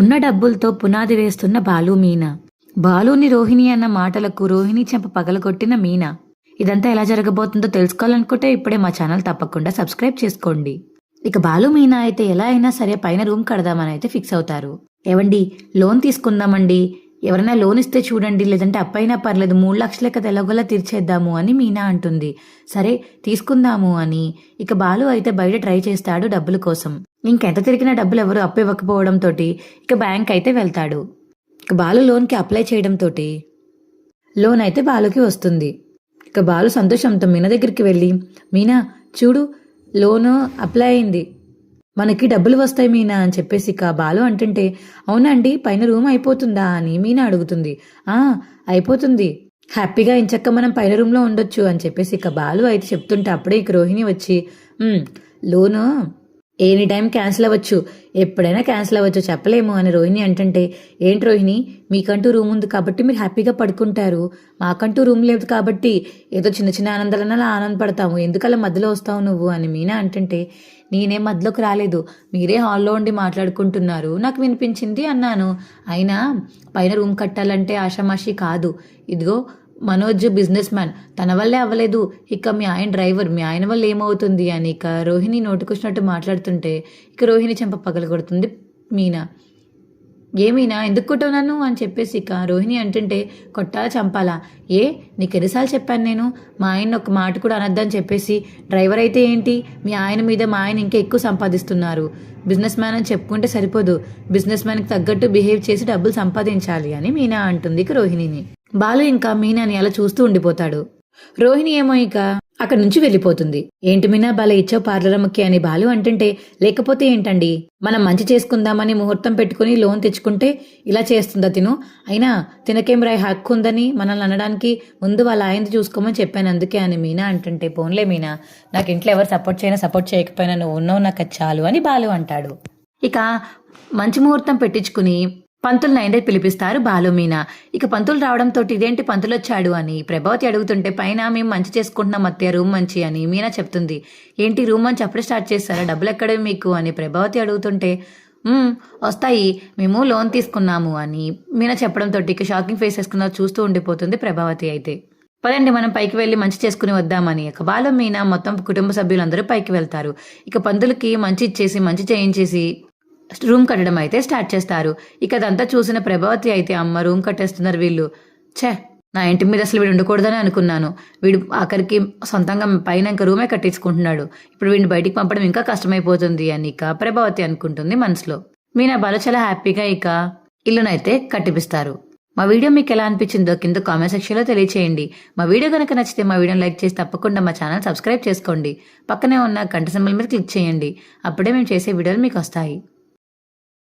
ఉన్న డబ్బులతో పునాది వేస్తున్న బాలు మీనా. బాలుని రోహిణి అన్న మాటలకు రోహిణి చెంప పగలగొట్టిన మీనా. ఇదంతా ఎలా జరగబోతుందో తెలుసుకోవాలనుకుంటే ఇప్పుడే మా ఛానల్ తప్పకుండా సబ్స్క్రైబ్ చేసుకోండి. ఇక బాలు మీనా అయితే ఎలా అయినా సరే పైన రూమ్ కడదామని అయితే ఫిక్స్ అవుతారు. ఏవండి లోన్ తీసుకుందామండి? ఎవరైనా లోన్ ఇస్తే చూడండి లేదంటే అప్పైనా పర్లేదు మూడు లక్షలే కదా ఎలాగోలా తీర్చేద్దాము అని మీనా అంటుంది. సరే తీసుకుందాము అని. ఇక బాలు అయితే బయట ట్రై చేస్తాడు డబ్బుల కోసం. ఇంకెంత తిరిగినా డబ్బులు ఎవరు అప్పు ఇవ్వకపోవడంతో ఇక బ్యాంక్ అయితే వెళ్తాడు. ఇక బాలు లోన్కి అప్లై చేయడంతో లోన్ అయితే బాలుకి వస్తుంది. ఇక బాలు సంతోషంతో మీనా దగ్గరికి వెళ్ళి మీనా చూడు లోను అప్లై అయింది. మనకి డబ్బులు వస్తాయి మీనా అని చెప్పేసి ఇక బాలు అంటుంటే అవునండి పైన రూమ్ అయిపోతుందా అని మీనా అడుగుతుంది. ఆ అయిపోతుంది. హ్యాపీగా ఇంచక్క మనం పైన రూమ్లో ఉండొచ్చు అని చెప్పేసి ఇక బాలు అయితే చెప్తుంటే అప్పుడే ఇక రోహిణి వచ్చి లోను ఎనీ టైం క్యాన్సిల్ అవ్వచ్చు. ఎప్పుడైనా క్యాన్సిల్ అవ్వచ్చు. చెప్పలేము అని రోహిణి అంటుంటే ఏంటి రోహిణి? మీకంటూ రూమ్ ఉంది కాబట్టి మీరు హ్యాపీగా పడుకుంటారు. మాకంటూ రూమ్ లేదు కాబట్టి ఏదో చిన్న చిన్న ఆనందాలన్నా అలా ఆనందపడతాము. ఎందుకలా మధ్యలో వస్తావు నువ్వు? అని మీనా అంటుంటే నేనేం మధ్యలోకి రాలేదు. మీరే హాల్లో ఉండి మాట్లాడుకుంటున్నారు. నాకు వినిపించింది అన్నాను. అయినా పైన రూమ్ కట్టాలంటే ఆషామాషి కాదు. ఇదిగో మనోజ్ బిజినెస్ మ్యాన్ తన వల్లే అవ్వలేదు. ఇక మీ ఆయన డ్రైవర్ మీ ఆయన వల్ల ఏమవుతుంది అని ఇక రోహిణి నోటుకొచ్చినట్టు మాట్లాడుతుంటే ఇక రోహిణి చెంప పగల కొడుతుంది మీనా ఏమీనా ఎందుకు కొట్టావు అని చెప్పేసి ఇక రోహిణి అంటుంటే కొట్టాలా చంపాలా? ఏ నీకు ఎన్నిసార్లు చెప్పాను నేను? మా ఆయన ఒక మాట కూడా అనొద్దని చెప్పేసి డ్రైవర్ అయితే ఏంటి? మీ ఆయన మీద మా ఆయన ఇంకా ఎక్కువ సంపాదిస్తున్నారు. బిజినెస్ మ్యాన్ అని చెప్పుకుంటే సరిపోదు. బిజినెస్ మ్యాన్కి తగ్గట్టు బిహేవ్ చేసి డబ్బులు సంపాదించాలి అని మీనా అంటుంది ఇక రోహిణిని. బాలు ఇంకా మీనాని అలా చూస్తూ ఉండిపోతాడు. రోహిణి ఏమో ఇక అక్కడి నుంచి వెళ్ళిపోతుంది. ఏంటి మీనా బాల ఇచ్చావు పార్లరమ్మకి అని బాలు అంటుంటే లేకపోతే ఏంటండి? మనం మంచి చేసుకుందామని ముహూర్తం పెట్టుకుని లోన్ తెచ్చుకుంటే ఇలా చేస్తుందా తిను? అయినా తినకేం రాయి హక్కు ఉందని మనల్ని అనడానికి ముందు వాళ్ళ ఆయనది చూసుకోమని చెప్పాను. అందుకే అని మీనా అంటుంటే పోన్లే మీనా నాకు ఇంట్లో ఎవరు సపోర్ట్ చేయనా సపోర్ట్ చేయకపోయినా నువ్వు ఉన్నావు నాకు చాలు అని బాలు అంటాడు. ఇక మంచి ముహూర్తం పెట్టించుకుని పంతులు నైందే పిలిపిస్తారు బాలుమీన. ఇక పంతులు రావడంతో ఇదేంటి పంతులు వచ్చాడు అని. ప్రభావతి అడుగుతుంటే పైన మేము మంచి చేసుకుంటున్నాం అత్తయ్య రూమ్ మంచి అని మీనా చెప్తుంది. ఏంటి రూమ్ మంచి అప్పుడే స్టార్ట్ చేస్తారా డబ్బులు ఎక్కడే మీకు? అని ప్రభావతి అడుగుతుంటే వస్తాయి. మేము లోన్ తీసుకున్నాము అని మీనా చెప్పడంతో ఇక షాకింగ్ ఫేస్ వేసుకున్న చూస్తూ ఉండిపోతుంది ప్రభావతి అయితే. పదండి మనం పైకి వెళ్ళి మంచి చేసుకుని వద్దామని ఇక బాలం మీనా మొత్తం కుటుంబ సభ్యులందరూ పైకి వెళ్తారు. ఇక పంతులకి మంచి ఇచ్చేసి మంచి చేయించేసి రూమ్ కట్టడం అయితే స్టార్ట్ చేస్తారు. ఇక అదంతా చూసిన ప్రభావతి అయితే అమ్మ రూమ్ కట్టేస్తున్నారు వీళ్ళు. ఛే నా ఇంటి మీద అసలు వీడు ఉండకూడదని అనుకున్నాను. వీడు ఆఖరికి సొంతంగా పైన ఇంకా రూమే కట్టించుకుంటున్నాడు. ఇప్పుడు వీడిని బయటికి పంపడం ఇంకా కష్టమైపోతుంది అని ఇక ప్రభావతి అనుకుంటుంది మనసులో. మీనా బాలు చాలా హ్యాపీగా ఇక ఇల్లునైతే కట్టిపిస్తారు. మా వీడియో మీకు ఎలా అనిపించిందో కింద కామెంట్ సెక్షన్లో తెలియచేయండి. మా వీడియో కనుక నచ్చితే మా వీడియోని లైక్ చేసి తప్పకుండా మా ఛానల్ సబ్స్క్రైబ్ చేసుకోండి. పక్కనే ఉన్న గంట సింబల్ మీద క్లిక్ చేయండి. అప్పుడే మేము చేసే వీడియోలు మీకు వస్తాయి.